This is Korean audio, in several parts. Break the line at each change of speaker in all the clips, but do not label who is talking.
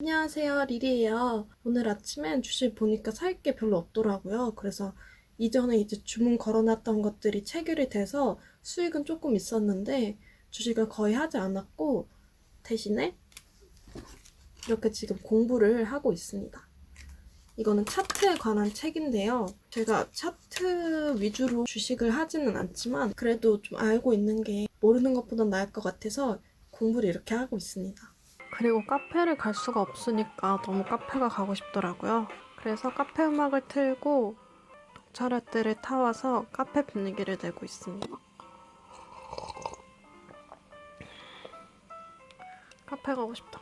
안녕하세요, 리리예요. 오늘 아침엔 주식 보니까 살 게 별로 없더라고요. 그래서 이전에 이제 주문 걸어놨던 것들이 체결이 돼서 수익은 조금 있었는데 주식을 거의 하지 않았고 대신에 이렇게 지금 공부를 하고 있습니다. 이거는 차트에 관한 책인데요. 제가 차트 위주로 주식을 하지는 않지만 그래도 좀 알고 있는 게 모르는 것보단 나을 것 같아서 공부를 이렇게 하고 있습니다. 그리고 카페를 갈 수가 없으니까 너무 카페가 가고 싶더라고요. 그래서 카페 음악을 틀고 녹차라떼를 타와서 카페 분위기를 내고 있습니다. 카페 가고 싶다.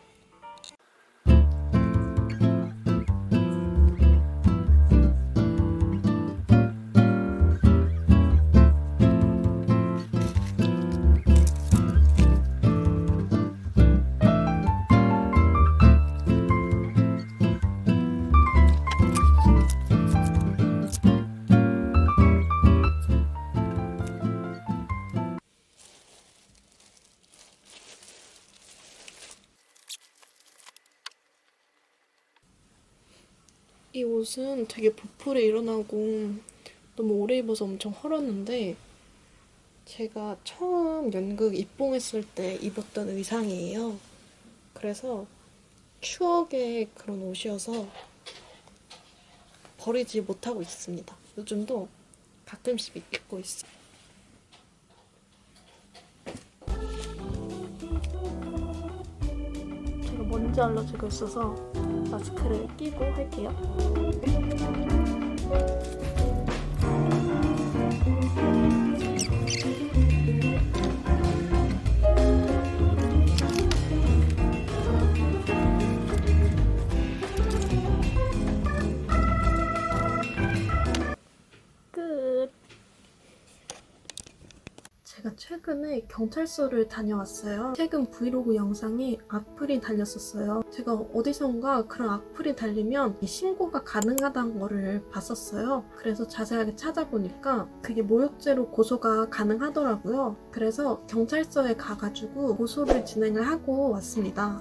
이 옷은 되게 보풀에 일어나고 너무 오래 입어서 엄청 헐었는데 제가 처음 연극 입봉했을 때 입었던 의상이에요. 그래서 추억의 그런 옷이어서 버리지 못하고 있습니다. 요즘도 가끔씩 입고 있어요. 제가 먼지 알러지가 있어서 마스크를 끼고 할게요. 제가 최근에 경찰서를 다녀왔어요. 최근 브이로그 영상에 악플이 달렸었어요. 제가 어디선가 그런 악플이 달리면 이 신고가 가능하다는 거를 봤었어요. 그래서 자세하게 찾아보니까 그게 모욕죄로 고소가 가능하더라고요. 그래서 경찰서에 가가지고 고소를 진행을 하고 왔습니다.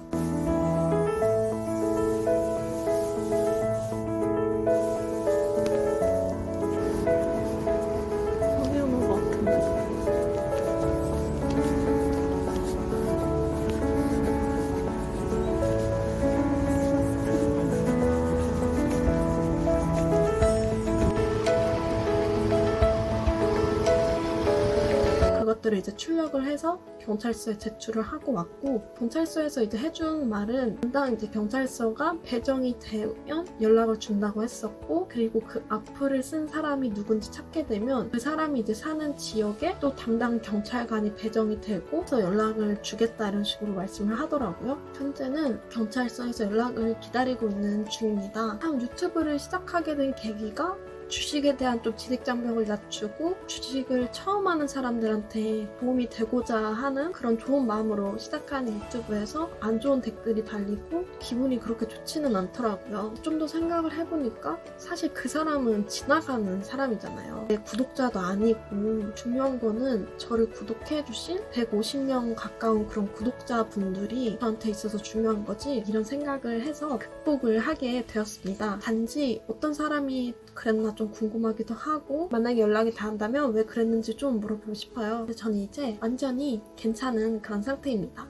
것들을 이제 출력을 해서 경찰서에 제출을 하고 왔고 경찰서에서 이제 해준 말은 담당 이제 경찰서가 배정이 되면 연락을 준다고 했었고 그리고 그 악플을 쓴 사람이 누군지 찾게 되면 그 사람이 이제 사는 지역에 또 담당 경찰관이 배정이 되고 그래서 연락을 주겠다 이런 식으로 말씀을 하더라고요. 현재는 경찰서에서 연락을 기다리고 있는 중입니다. 참 유튜브를 시작하게 된 계기가 주식에 대한 좀 진입장벽을 낮추고 주식을 처음 하는 사람들한테 도움이 되고자 하는 그런 좋은 마음으로 시작한 유튜브에서 안 좋은 댓글이 달리고 기분이 그렇게 좋지는 않더라고요. 좀 더 생각을 해보니까 사실 그 사람은 지나가는 사람이잖아요. 내 구독자도 아니고 중요한 거는 저를 구독해주신 150명 가까운 그런 구독자분들이 저한테 있어서 중요한 거지 이런 생각을 해서 극복을 하게 되었습니다. 단지 어떤 사람이 그랬나 좀 궁금하기도 하고 만약에 연락이 닿는다면 왜 그랬는지 좀 물어보고 싶어요. 근데 저는 이제 완전히 괜찮은 그런 상태입니다.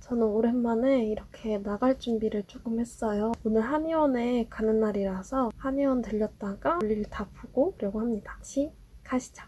저는 오랜만에 이렇게 나갈 준비를 조금 했어요. 오늘 한의원에 가는 날이라서 한의원 들렸다가 볼일 다 보고 오려고 합니다. 같이 가시죠.